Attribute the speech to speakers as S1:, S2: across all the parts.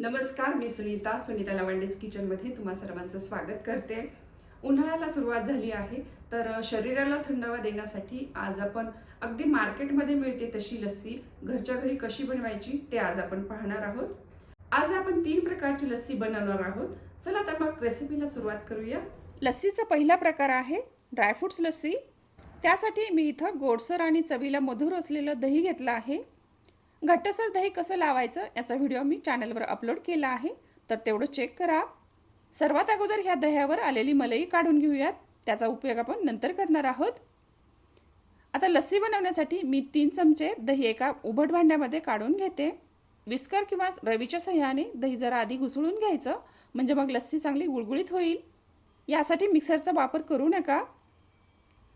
S1: नमस्कार मी सुनीता सुनीता लवंडेज किचनमध्ये तुम्हा सर्वांचं स्वागत करते. उन्हाळ्याला सुरुवात झाली आहे तर शरीराला थंडावा देण्यासाठी आज आपण अगदी मार्केटमध्ये मिळते तशी लस्सी घरच्या घरी कशी बनवायची ते आज आपण पाहणार आहोत. आज आपण तीन प्रकारची लस्सी बनवणार आहोत. चला तर मग रेसिपीला सुरुवात करूया. लस्सीचा पहिला प्रकार आहे ड्रायफ्रुट्स लस्सी. त्यासाठी मी इथं गोडसर आणि चवीला मधुर असलेलं दही घेतलं आहे. घट्टसर दही कसं लावायचं याचा व्हिडिओ मी चॅनलवर अपलोड केला आहे. तर तेवढं चेक करा. सर्वात अगोदर ह्या दह्यावर आलेली मलई काढून घेऊयात. त्याचा उपयोग आपण नंतर करणार आहोत. आता लस्सी बनवण्यासाठी मी तीन चमचे दही एका उभट भांड्यामध्ये काढून घेते. विस्कर किंवा रवीच्या सहाय्याने दही जरा आधी घुसळून घ्यायचं म्हणजे मग लस्सी चांगली गुळगुळीत होईल. यासाठी मिक्सरचा वापर करू नका.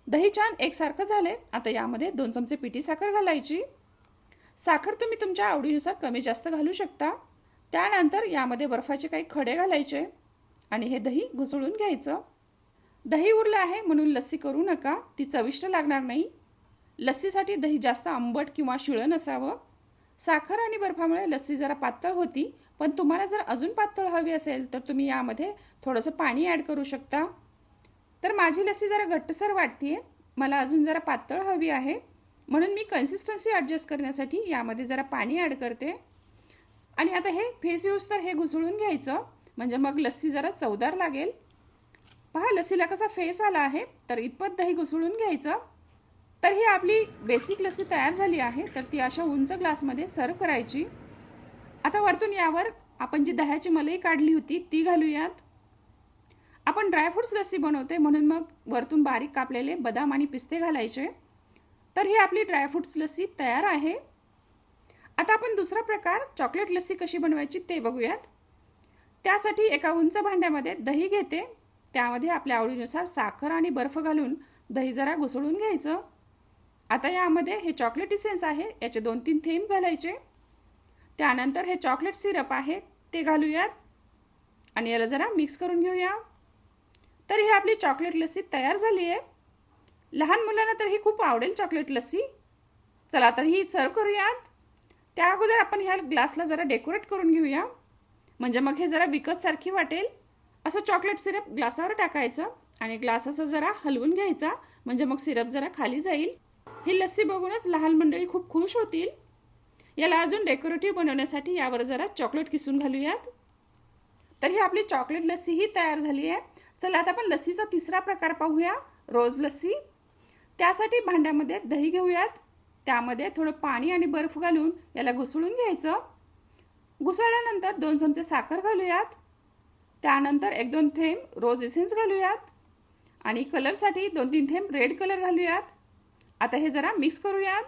S1: दही छान एकसारखं झाले आता यामध्ये दोन चमचे पिठी साखर घालायची. साखर तुम्ही तुमच्या आवडीनुसार कमी जास्त घालू शकता. त्यानंतर यामध्ये बर्फाचे काही खडे घालायचे आणि हे दही घुसळून घ्यायचं. दही उरलं आहे म्हणून लस्सी करू नका ती चविष्ट लागणार नाही. लस्सीसाठी दही जास्त आंबट किंवा शिळं नसावं. साखर आणि बर्फामुळे लस्सी जरा पातळ होती पण तुम्हाला जर अजून पातळ हवी असेल तर तुम्ही यामध्ये थोडंसं पाणी ॲड करू शकता. तर माझी लस्सी जरा घट्टसर वाटते मला अजून जरा पातळ हवी आहे. म्हणून मी कन्सिस्टन्सी ॲडजस्ट करण्यासाठी यामध्ये जरा पाणी ॲड करते. आणि आता हे फेस यूज तर हे घुसळून घ्यायचं. म्हणजे मग लस्सी जरा चवदार लागेल. पहा लस्सीला कसा फेस आला आहे. तर इतपत दही घुसळून घ्यायचं. तर ही आपली बेसिक लस्सी तयार झाली आहे. तर ती अशा उंच ग्लासमध्ये सर्व करायची. आता वरतून यावर आपण जी दह्याची मलई काढली होती ती घालूयात. आपण ड्रायफ्रूट्स लस्सी बनवते. म्हणून मग वरतून बारीक कापलेले बदाम आणि पिस्ते घालायचे. तर ही आपली ड्रायफ्रूट्स लस्सी तयार आहे. आता आपण दुसरा प्रकार चॉकलेट लस्सी कशी बनवायची ते बघूयात. त्यासाठी एका उंच भांड्यामध्ये दही घेते. त्यामध्ये आपल्या आवडीनुसार साखर आणि बर्फ घालून दही जरा घुसळून घ्यायचं. आता यामध्ये हे चॉकलेट इसेन्स आहे याचे दोन तीन थेंब घालायचे. त्यानंतर हे चॉकलेट सिरप आहे ते घालूयात. आणि याला जरा मिक्स करून घेऊया. तर ही आपली चॉकलेट लस्सी तयार झाली आहे लहान मुलांना तर ही खूप आवडेल चॉकलेट लस्सी. चला आता ही सर्व करूयात. त्या अगोदर आपण ह्या ग्लासला जरा डेकोरेट करून घेऊया. म्हणजे मग हे जरा विकतसारखी वाटेल. असं चॉकलेट सिरप ग्लासावर टाकायचं आणि ग्लास असं जरा हलवून घ्यायचा. म्हणजे मग सिरप जरा खाली जाईल. ही लस्सी बघूनच लहान मंडळी खूप खुश होतील. याला अजून डेकोरेटिव्ह बनवण्यासाठी यावर जरा चॉकलेट किसून घालूयात. तर ही आपली चॉकलेट लस्सी ही तयार झाली आहे. चला आता आपण लस्सीचा तिसरा प्रकार पाहूया. रोज लस्सी. त्यासाठी भांड्यामध्ये दही घेऊयात. त्यामध्ये थोडं पाणी आणि बर्फ घालून याला घुसळून घ्यायचं. घुसळल्यानंतर दोन चमचे साखर घालूयात. त्यानंतर एक दोन थेंब रोज इसेन्स घालूयात. आणि कलरसाठी दोन तीन थेंब रेड कलर घालूयात. आता हे जरा मिक्स करूयात.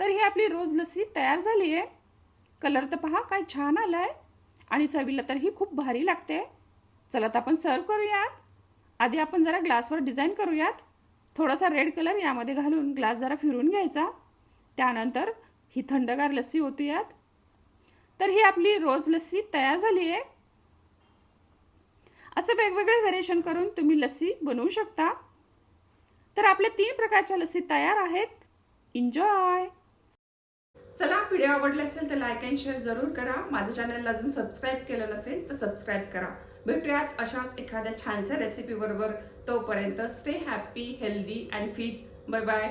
S1: तर ही आपली रोज लस्सी तयार झाली आहे कलर तर पहा काय छान आला आहे आणि चवीला तर ही खूप भारी लागते. चला तर आपण सर्व करूयात. आधी आपण जरा ग्लासवर डिझाईन करूयात. थोडासा रेड कलर यामध्ये घालून ग्लास जरा फिरून घ्यायचा. त्यानंतर ही थंडगार लस्सी होतीयात तर ही आपली रोज लस्सी तयार झाली आहे. असं वेगवेगळे व्हेरिएशन करून तुम्ही लस्सी बनवू शकता. तर आपल्या तीन प्रकारच्या लस्सी तयार आहेत. एन्जॉय चला व्हिडिओ आवडले असेल तर लाईक अँड शेअर जरूर करा. माझं चॅनलला अजून सबस्क्राईब केलं नसेल तर सबस्क्राईब करा. भेटूयात अशाच एखाद्या छानशा रेसिपी बरोबर. तोपर्यंत stay happy healthy and fit bye bye